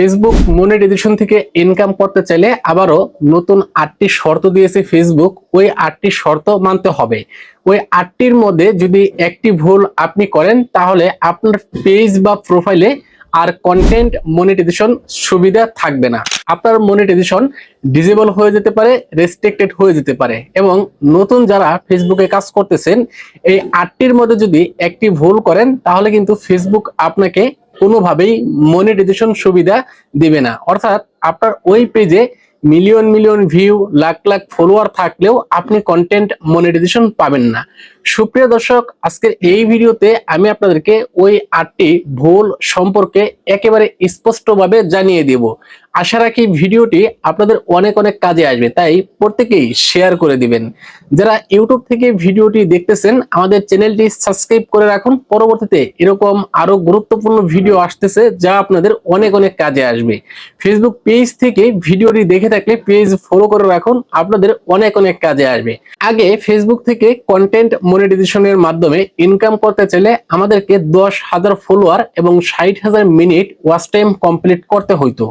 Facebook monetization থেকে income করতে চাইলে আবারও নতুন আটটি শর্ত দিয়েছে ফেসবুক ওই আটটি শর্ত মানতে হবে। ওই আটটির মধ্যে যদি একটি ভুল আপনি করেন, তাহলে আপনার পেজ বা প্রোফাইলে আর কন্টেন্ট মনিটাইজেশন সুবিধা থাকবে না। আপনার মনিটাইজেশন ডিজেবল হয়ে যেতে পারে রেস্ট্রিক্টেড হয়ে যেতে পারে এবং নতুন যারা ফেসবুকে কাজ করতেছেন, এই আটটির মধ্যে যদি একটি ভুল করেন, তাহলে কিন্তু ফেসবুক আপনাকে কোনোভাবেই মনিটাইজেশন সুবিধা দিবে না। অর্থাৎ আপনার ওই পেজে million million view lakh lakh follower থাকলেও আপনি কন্টেন্ট মনিটাইজেশন পাবেন না। সুপ্রিয় দর্শক, আজকের এই ভিডিওতে আমি আপনাদেরকে ওই আটটি ভুল সম্পর্কে একেবারে স্পষ্টভাবে জানিয়ে দেব। আশা রাখি ভিডিওটি আপনাদের অনেক অনেক কাজে আসবে, তাই প্রত্যেকেই শেয়ার করে দিবেন। যারা ইউটিউব থেকে ভিডিওটি দেখতেছেন, আমাদের চ্যানেলটি সাবস্ক্রাইব করে রাখুন। পরবর্তীতে এরকম আরও গুরুত্বপূর্ণ ভিডিও আসতেছে যা আপনাদের অনেক অনেক কাজে আসবে। ফেসবুক পেজ থেকে ভিডিওটি দেখে থাকলে পেজ ফলো করে রাখুন, আপনাদের অনেক অনেক কাজে আসবে। আগে ফেসবুক থেকে কন্টেন্ট মনিটাইজেশনের মাধ্যমে ইনকাম করতে চাইলে আমাদেরকে দশ হাজার ফলোয়ার এবং ষাট হাজার মিনিট ওয়াচ টাইম কমপ্লিট করতে হইতো।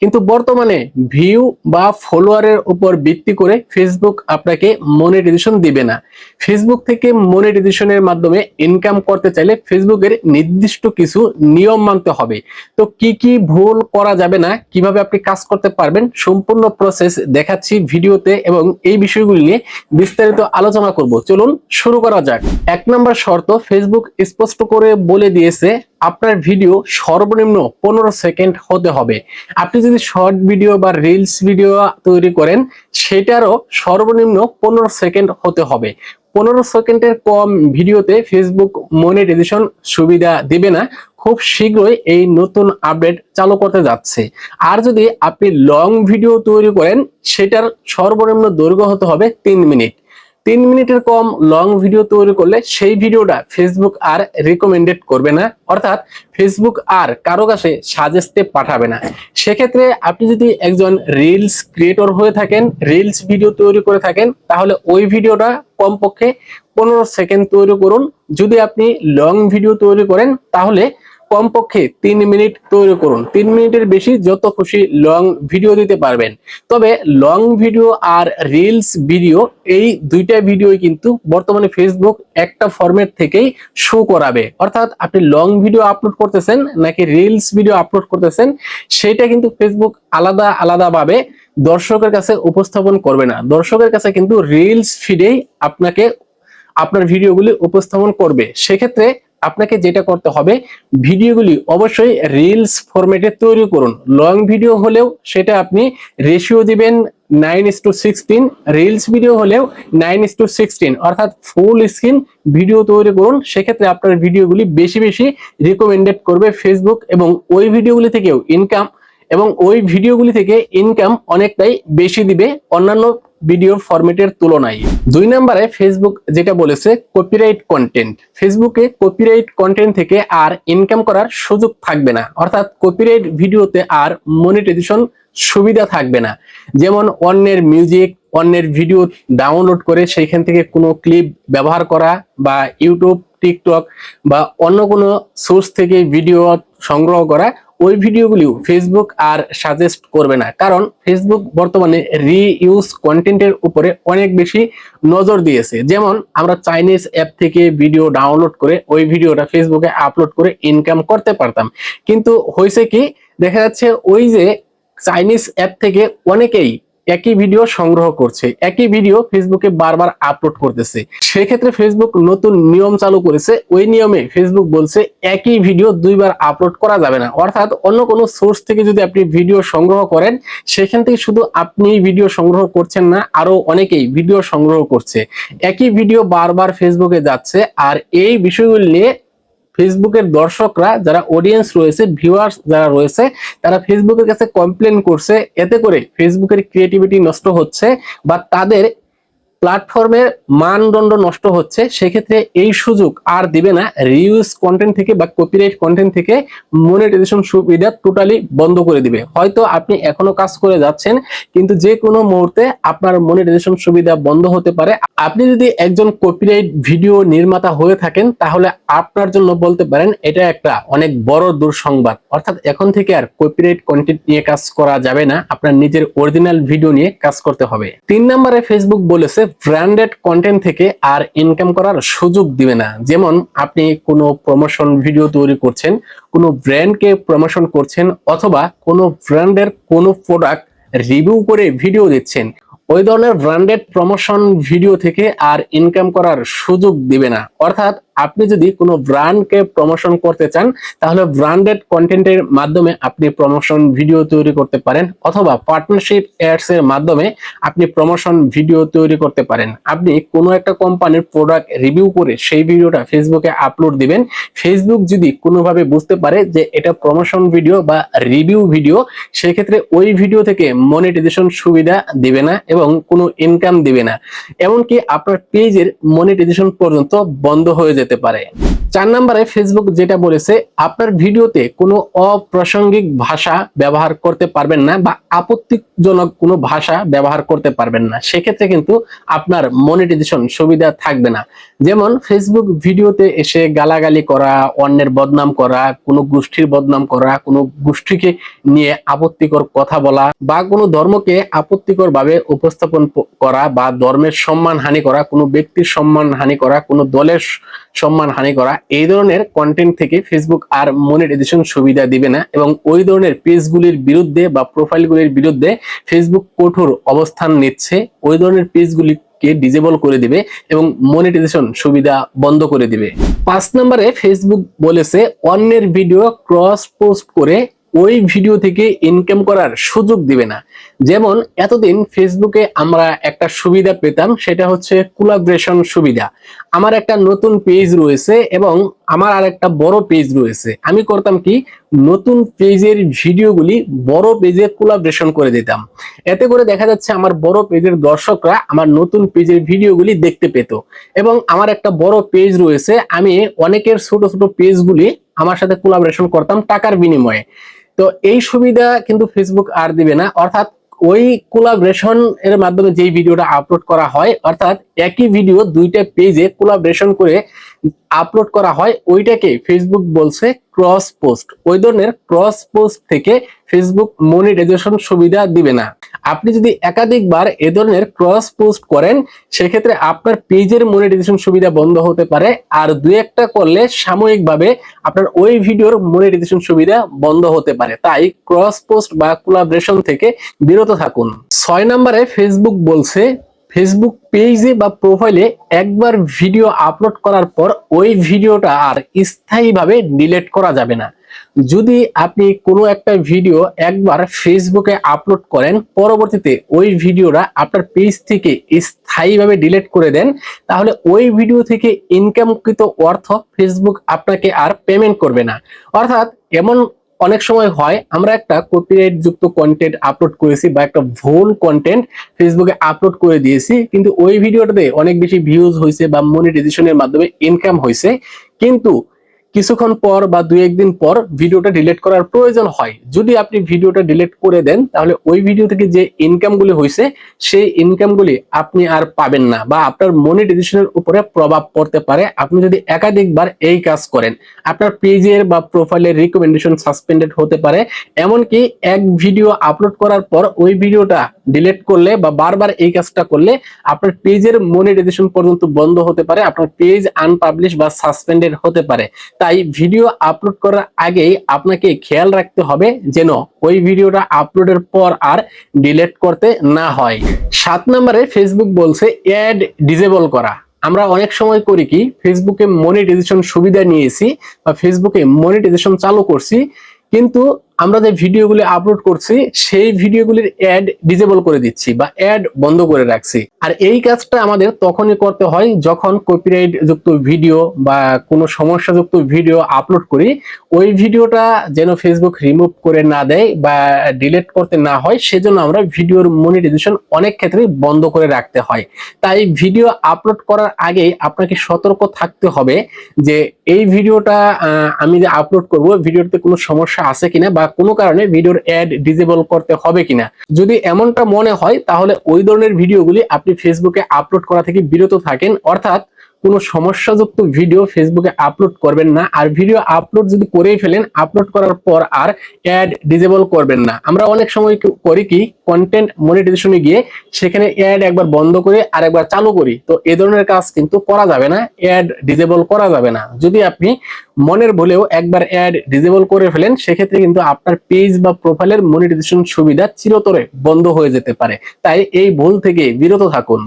কিন্তু বর্তমানে ভিউ বা ফলোয়ারের উপর ভিত্তি করে ফেসবুক আপনাকে মনিটাইজেশন দিবে না। ফেসবুক থেকে মনিটাইজেশনের মাধ্যমে ইনকাম করতে চাইলে ফেসবুকের নির্দিষ্ট কিছু নিয়ম মানতে হবে। তো কি কি ভুল করা যাবে না, কীভাবে আপনি কাজ করতে পারবেন, সম্পূর্ণ প্রসেস দেখাচ্ছি ভিডিওতে এবং এই বিষয়গুলি নিয়ে বিস্তারিত আলোচনা করব। চলুন শুরু করা যাক। এক নম্বর শর্ত ফেসবুক স্পষ্ট করে বলে দিয়েছে আপনার ভিডিও সর্বনিম্ন পনেরো সেকেন্ড হতে হবে। আপনি যদি শর্ট ভিডিও বা রিলস ভিডিও তৈরি করেন সেটারও সর্বনিম্ন পনেরো সেকেন্ড হতে হবে। পনেরো সেকেন্ডের কম ভিডিওতে ফেসবুক মনিটাইজেশন সুবিধা দেবে না। খুব শীঘ্রই এই নতুন আপডেট চালু করতে যাচ্ছে। আর যদি আপনি লং ভিডিও তৈরি করেন, সেটার সর্বনিম্ন দৈর্ঘ্য হতে হবে তিন মিনিট। তিন মিনিটের কম লং ভিডিও তৈরি করলে সেই ভিডিওটা ফেসবুক আর রিকমেন্ডেড করবে না। অর্থাৎ ফেসবুক আর কারও কাছে সাজেস্টে পাঠাবে না। সেক্ষেত্রে আপনি যদি একজন রিলস ক্রিয়েটর হয়ে থাকেন রিলস ভিডিও তৈরি করে থাকেন, তাহলে ওই ভিডিওটা কমপক্ষে পনেরো সেকেন্ড তৈরি করুন। যদি আপনি লং ভিডিও তৈরি করেন, তাহলে কমপক্ষে তিন মিনিট তৈরি করুন। তিন মিনিটের বেশি যত খুশি লং ভিডিও দিতে পারবেন। তবে লং ভিডিও আর রিলস ভিডিও এই দুইটা ভিডিওই কিন্তু বর্তমানে ফেসবুক একটা ফরম্যাট থেকেই শো করাবে। অর্থাৎ আপনি লং ভিডিও আপলোড করতেছেন নাকি রিলস ভিডিও আপলোড করতেছেন, সেটা কিন্তু ফেসবুক আলাদা আলাদাভাবে দর্শকের কাছে উপস্থাপন করবে না। দর্শকের কাছে কিন্তু রিলস ফিডেই আপনাকে আপনার ভিডিওগুলি উপস্থাপন করবে। সেক্ষেত্রে আপনাকে যেটা করতে হবে, ভিডিওগুলি অবশ্যই রিলস ফরম্যাটে তৈরি করুন। লং ভিডিও হলেও সেটা আপনি রেশিও দিবেন nine is to sixteen reels video হলেও নাইন ইস টু সিক্সটিন অর্থাৎ ফুল স্ক্রিন ভিডিও তৈরি করুন, সেক্ষেত্রে আপনার ভিডিওগুলি বেশি বেশি রিকমেন্ডেড করবে ফেসবুক এবং ওই ভিডিওগুলি থেকেও ইনকাম এবং ওই ভিডিওগুলি থেকে ইনকাম অনেকটাই বেশি দিবে। অন্যান্য ভিডিও ফরম্যাটের তুলনায়। দুই নম্বরে ফেসবুক যেটা বলেছে কপিরাইট কন্টেন্ট ফেসবুকে কপিরাইট কন্টেন্ট থেকে আর ইনকাম করার সুযোগ থাকবে না। অর্থাৎ কপিরাইট ভিডিওতে আর মনিটাইজেশন সুবিধা থাকবে না। যেমন অন্যের মিউজিক অন্যের ভিডিও ডাউনলোড করে সেইখান থেকে কোনো ক্লিপ ব্যবহার করা বা ইউটিউব টিকটক বা অন্য কোনো সোর্স থেকে ভিডিও সংগ্রহ করা ওই ভিডিওগুলিও ফেসবুক আর সাজেস্ট করবে না। কারণ ফেসবুক বর্তমানে রিইউজ কন্টেন্টের উপরে অনেক বেশি নজর দিয়েছে। যেমন আমরা চাইনিজ অ্যাপ থেকে ভিডিও ডাউনলোড করে ওই ভিডিওটা ফেসবুকে আপলোড করে ইনকাম করতে পারতাম। কিন্তু হয়েছে কি, দেখা যাচ্ছে ওই যে চাইনিজ অ্যাপ থেকে অনেকেই একই ভিডিও সংগ্রহ করছে, একই ভিডিও ফেসবুকে বারবার আপলোড করতেছে। সেক্ষেত্রে ফেসবুক নতুন নিয়ম চালু করেছে, ওই নিয়মে ফেসবুক বলছে, একই ভিডিও দুইবার আপলোড করা যাবে না। অর্থাৎ অন্য কোনো সোর্স থেকে যদি আপনি ভিডিও সংগ্রহ করেন, সেখান থেকে শুধু আপনি ভিডিও সংগ্রহ করছেন না, আরও অনেকেই ভিডিও সংগ্রহ করছে। একই ভিডিও বারবার ফেসবুকে যাচ্ছে, আর এই বিষয়গুলি নিয়ে ফেসবুকের দর্শকরা, যারা অডিয়েন্স রয়েছে ভিউয়ার্স যারা রয়েছে, তারা ফেসবুকের কাছে কমপ্লেন করছে। এতে করে ফেসবুকের ক্রিয়েটিভিটি নষ্ট হচ্ছে, বা তাদের প্ল্যাটফর্মের মানদণ্ড নষ্ট হচ্ছে, সেক্ষেত্রে এই সুযোগ আর দিবে না। রিউজ কন্টেন্ট থেকে বা কপিরাইট কন্টেন্ট থেকে মনিটাইজেশন সুবিধা টোটালি বন্ধ করে দিবে। হয়তো আপনি এখনও কাজ করে যাচ্ছেন, কিন্তু যে কোনো মুহূর্তে আপনার মনিটাইজেশন সুবিধা বন্ধ হতে পারে। আপনি যদি একজন কপিরাইট ভিডিও নির্মাতা হয়ে থাকেন, তাহলে আপনার জন্য বলতে পারেন, এটা একটা অনেক বড় দুঃসংবাদ। অর্থাৎ এখন থেকে আর কপিরাইট কন্টেন্ট নিয়ে কাজ করা যাবে না, আপনার নিজের অরিজিনাল ভিডিও নিয়ে কাজ করতে হবে। তিন নম্বরে ফেসবুক বলেছে ব্র্যান্ডেড কন্টেন্ট থেকে আর ইনকাম করার সুযোগ দিবে না। যেমন আপনি কোনো প্রমোশন ভিডিও তৈরি করছেন, কোনো ব্র্যান্ডকে প্রমোশন করছেন, অথবা কোনো ব্র্যান্ডের কোনো প্রোডাক্ট রিভিউ করে ভিডিও দিচ্ছেন, ওই ধরনের ব্র্যান্ডেড প্রমোশন ভিডিও থেকে আর ইনকাম করার সুযোগ দিবে না। অর্থাৎ আপনি যদি কোনো ব্র্যান্ডকে প্রমোশন করতে চান, তাহলে ব্র্যান্ডেড কন্টেন্টের মাধ্যমে আপনি প্রমোশন ভিডিও তৈরি করতে পারেন, অথবা পার্টনারশিপ অ্যাডস এর মাধ্যমে আপনি প্রমোশন ভিডিও তৈরি করতে পারেন। আপনি কোনো একটা কোম্পানির প্রোডাক্ট রিভিউ করে সেই ভিডিওটা ফেসবুকে আপলোড দিবেন। ফেসবুক যদি কোনোভাবে বুঝতে পারে যে এটা প্রমোশন ভিডিও বা রিভিউ ভিডিও সেক্ষেত্রে ওই ভিডিও থেকে মনিটাইজেশন সুবিধা দিবে না এবং কোনো ইনকাম দিবে না। এমনকি আপনার পেজের মনিটাইজেশন পর্যন্ত বন্ধ হয়ে যেতে পারে। চার নম্বরে ফেসবুক যেটা বলেছে, আপনার ভিডিওতে কোনো অপ্রাসঙ্গিক ভাষা ব্যবহার করতে পারবেন না বা আপত্তিজনক কোনো ভাষা ব্যবহার করতে পারবেন না। সেক্ষেত্রে কিন্তু আপনার মনিটাইজেশন সুবিধা থাকবে না। যেমন ফেসবুক ভিডিওতে এসে গালাগালি করা, অন্যের বদনাম করা, কোনো গোষ্ঠীর বদনাম করা, কোনো গোষ্ঠীকে নিয়ে আপত্তিকর কথা বলা বা কোনো ধর্মকে আপত্তিকর ভাবে উপস্থাপন করা বা ধর্মের সম্মান হানি করা, কোনো ব্যক্তির সম্মান হানি করা, কোনো দলের সম্মান হানি করা, এই ধরনের কন্টেন্ট থেকে ফেসবুক আর মনিটাইজেশন সুবিধা দিবে না এবং ওই ধরনের পেজগুলির বিরুদ্ধে বা প্রোফাইলগুলির বিরুদ্ধে ফেসবুক কঠোর অবস্থান নিচ্ছে। ওই ধরনের পেজগুলিকে ডিজেবল করে দিবে এবং মনিটাইজেশন সুবিধা বন্ধ করে দিবে। পাঁচ নম্বরে ফেসবুক বলেছে অন্যের ভিডিও ক্রস পোস্ট করে ওই ভিডিও থেকে ইনকাম করার সুযোগ দিবে না। যেমন এতদিন ফেসবুকে আমরা একটা সুবিধা পেতাম, সেটা হচ্ছে কোলাবরেশন সুবিধা। আমার একটা নতুন পেজ রয়েছে এবং আমার আর একটা বড় পেজ রয়েছে। আমি করতাম কি, নতুন পেজের ভিডিওগুলি বড় পেজে কোলাবরেশন করে দিতাম। এতে করে দেখা যাচ্ছে আমার বড় পেজের দর্শকরা আমার নতুন পেজের ভিডিওগুলি দেখতে পেত। এবং আমার একটা বড় পেজ রয়েছে, আমি অনেকের ছোট ছোট পেজগুলি আমার সাথে কোলাবরেশন করতাম টাকার বিনিময়ে। তো এই সুবিধা কিন্তু ফেসবুক আর দিবে না। অর্থাৎ ওই কোলাবরেশন এর মাধ্যমে যেই ভিডিওটা আপলোড করা হয়, অর্থাৎ একই ভিডিও দুইটা পেজে কোলাবরেশন করে আপলোড করা হয়, ওইটাকে ফেসবুক বলছে ক্রস পোস্ট ওই ধরনের ক্রস পোস্ট থেকে ফেসবুক মনিটাইজেশন সুবিধা দিবে না। আপনি যদি একাধিকবার এ ধরনের ক্রস পোস্ট করেন, সেক্ষেত্রে আপনার পেজের মনিটাইজেশন সুবিধা বন্ধ হতে পারে। আর দু একটা করলে সাময়িকভাবে আপনার ওই ভিডিওর মনিটাইজেশন সুবিধা বন্ধ হতে পারে। তাই ক্রস পোস্ট বা কোলাবরেশন থেকে বিরত থাকুন। ছয় নম্বরে ফেসবুক বলছে ফেসবুক পেজে বা প্রোফাইলে একবার ভিডিও আপলোড করার পর ওই ভিডিওটা আর স্থায়ীভাবে ডিলিট করা যাবে না। যদি আপনি কোনো একটা ভিডিও একবার ফেসবুকে আপলোড করেন, পরবর্তীতে ওই ভিডিওটা আপনার পেজ থেকে স্থায়ীভাবে ডিলিট করে দেন, তাহলে ওই ভিডিও থেকে ইনকামকৃত অর্থ ফেসবুক আপনাকে আর পেমেন্ট করবে না। অর্থাৎ এমন অনেক সময় হয়, আমরা একটা কপিরাইট যুক্ত কন্টেন্ট আপলোড করেছি বা একটা ভুল কন্টেন্ট ফেসবুকে আপলোড করে দিয়েছি, কিন্তু ওই ভিডিওটাতে অনেক বেশি ভিউজ হয়েছে বা মনিটাইজেশনের মাধ্যমে ইনকাম হয়েছে। কিন্তু কিছুক্ষণ পর বা দুই একদিন পর ভিডিওটা ডিলিট করার প্রয়োজন হয়। যদি আপনি ভিডিওটা ডিলিট করে দেন, তাহলে ওই ভিডিও থেকে যে ইনকামগুলি হয়েছে সেই ইনকামগুলি আপনি আর পাবেন না বা আপনার মনিটাইজেশনের উপরে প্রভাব পড়তে পারে। আপনি যদি একাধিকবার এই কাজ করেন, আপনার পেজের বা প্রোফাইলের রিকমেন্ডেশন সাসপেন্ডেড হতে পারে। এমনকি এক ভিডিও আপলোড করার পর ওই ভিডিওটা ডিলিট করলে বা বারবার এই কাজটা করলে আপনার পেজের মনিটাইজেশন পর্যন্ত বন্ধ হতে পারে, আপনার পেজ আনপাবলিশ বা সাসপেন্ডেড হতে পারে। তাই ভিডিও আপলোড করার আগেই আপনাকে খেয়াল রাখতে হবে যেন ওই ভিডিওটা আপলোডের পর আর ডিলেট করতে না হয়। সাত নম্বরে ফেসবুক বলছে অ্যাড ডিজেবল করা। আমরা অনেক সময় করি কি ফেসবুকে মনিটাইজেশন সুবিধা নিয়েছি বা ফেসবুকে মনিটাইজেশন চালু করছি, কিন্তু আমরা যে ভিডিওগুলি আপলোড করছি, সেই ভিডিওগুলির অ্যাড ডিজেবল করে দিচ্ছি বা অ্যাড বন্ধ করে রাখছি। আর এই কাজটা আমাদের তখনই করতে হয় যখন কপিরাইট যুক্ত ভিডিও বা কোনো সমস্যাযুক্ত ভিডিও আপলোড করি, ওই ভিডিওটা যেন ফেসবুক রিমুভ করে না দেয় বা ডিলিট করতে না হয়, সেজন্য আমরা ভিডিওর মনিটাইজেশন অনেক ক্ষেত্রেই বন্ধ করে রাখতে হয়। তাই ভিডিও আপলোড করার আগেই আপনাকে সতর্ক থাকতে হবে যে এই ভিডিওটা আমি যে আপলোড করব ভিডিওতে কোনো সমস্যা আছে কিনা বা কোনো কারণে ভিডিওর অ্যাড ডিজেবল করতে হবে কিনা। যদি এমনটা মনে হয়, তাহলে ওই ধরনের ভিডিওগুলি আপনি ফেসবুকে আপলোড করা থেকে বিরত থাকেন। অর্থাৎ কোনো সমস্যাযুক্ত ভিডিও ফেসবুকে আপলোড করবেন না। আর ভিডিও আপলোড যদি করেই ফেলেন আপলোড করার পর আর অ্যাড ডিজেবল করবেন না। আমরা অনেক সময় করি কি কন্টেন্ট মনিটাইজেশনে গিয়ে সেখানে অ্যাড একবার বন্ধ করে আর একবার চালু করি। তো এই ধরনের কাজ কিন্তু করা যাবে না অ্যাড ডিজেবল করা যাবে না। যদি আপনি মনের ভুলেও একবার অ্যাড ডিজেবল করে ফেলেন, সেক্ষেত্রে কিন্তু আপনার পেজ বা প্রোফাইলের মনিটাইজেশন সুবিধা চিরতরে বন্ধ হয়ে যেতে পারে। তাই এই ভুল থেকে বিরত থাকুন।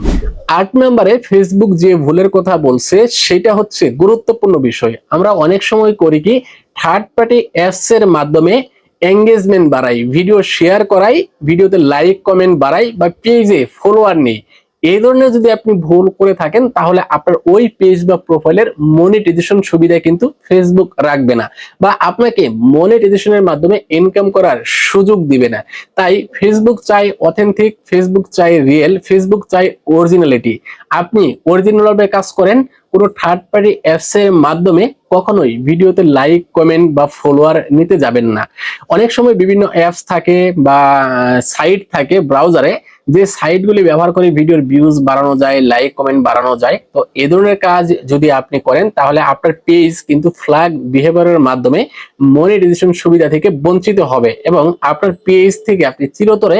আট নম্বরে ফেসবুক যে ভুলের কথা বলছে, সেটা হচ্ছে গুরুত্বপূর্ণ বিষয়। আমরা অনেক সময় করি কি থার্ড পার্টি অ্যাপস এর মাধ্যমে এঙ্গেজমেন্ট বাড়াই ভিডিও শেয়ার করাই ভিডিওতে লাইক কমেন্ট বাড়াই বা পেজে ফলোয়ার নেই। এই ধরনের যদি আপনি ভুল করে থাকেন, তাহলে আপনার ওই পেজ বা প্রোফাইলের মনিটাইজেশন সুবিধা কিন্তু ফেসবুক রাখবে না বা আপনাকে মনিটাইজেশনের মাধ্যমে ইনকাম করার সুযোগ দিবে না। তাই ফেসবুক চাই অথেন্টিক ফেসবুক চাই রিয়েল ফেসবুক চাই অরিজিনালিটি আপনি অরিজিনাল ভাবে কাজ করেন, কোনো থার্ড পার্টি অ্যাপস এর মাধ্যমে কখনোই ভিডিওতে লাইক কমেন্ট বা ফলোয়ার নিতে যাবেন না। অনেক সময় বিভিন্ন অ্যাপস থাকে বা সাইট থাকে ব্রাউজারে যে সাইটগুলি ব্যবহার করে ভিডিওর ভিউজ বাড়ানো যায় লাইক কমেন্ট বাড়ানো যায়, তো এ ধরনের কাজ যদি আপনি করেন, তাহলে আপনার পেজ কিন্তু ফ্ল্যাগ বিহেভিয়ারের মাধ্যমে মনিটাইজেশন সুবিধা থেকে বঞ্চিত হবে এবং আপনার পেজ থেকে আপনি চিরতরে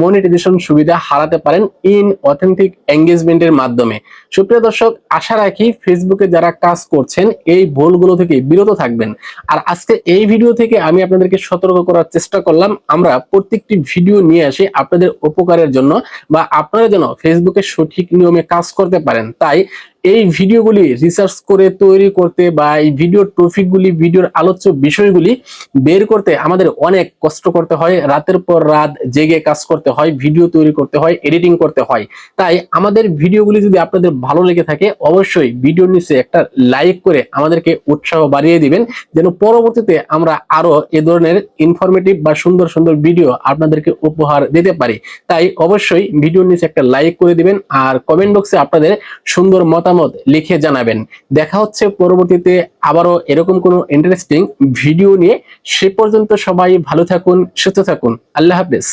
মনিটাইজেশন সুবিধা হারাতে পারেন ইন অথেন্টিক এঙ্গেজমেন্টের মাধ্যমে। সুপ্রিয় দর্শক, আশা রাখি ফেসবুকে যারা কাজ করছেন, এই ভুলগুলো থেকে বিরত থাকবেন। আর আজকে এই ভিডিও থেকে আমি আপনাদেরকে সতর্ক করার চেষ্টা করলাম। আমরা প্রত্যেকটি ভিডিও নিয়ে আসি আপনাদের উপকারের জন্য বা আপনারা যেন ফেসবুকে সঠিক নিয়মে কাজ করতে পারেন। তাই এই ভিডিওগুলি রিসার্চ করে তৈরি করতে বা এই ভিডিও টপিকগুলি ভিডিওর আলোচ্য বিষয়গুলি বের করতে আমাদের অনেক কষ্ট করতে হয়। রাতের পর রাত জেগে কাজ করতে হয় ভিডিও তৈরি করতে হয় এডিটিং করতে হয়। তাই আমাদের ভিডিওগুলি যদি আপনাদের ভালো লেগে থাকে, অবশ্যই ভিডিওর নিচে একটা লাইক করে আমাদেরকে উৎসাহ বাড়িয়ে দিবেন। যেন পরবর্তীতে আমরা আরও এ ধরনের ইনফরমেটিভ বা সুন্দর সুন্দর ভিডিও আপনাদেরকে উপহার দিতে পারি। তাই অবশ্যই ভিডিওর নিচে একটা লাইক করে দিবেন আর কমেন্ট বক্সে আপনাদের সুন্দর মতামত লিখে জানাবেন। দেখা হচ্ছে পরবর্তীতে আবারও এরকম কোনো ইন্টারেস্টিং ভিডিও নিয়ে। সে পর্যন্ত সবাই ভালো থাকুন, সুস্থ থাকুন। আল্লাহ হাফেজ।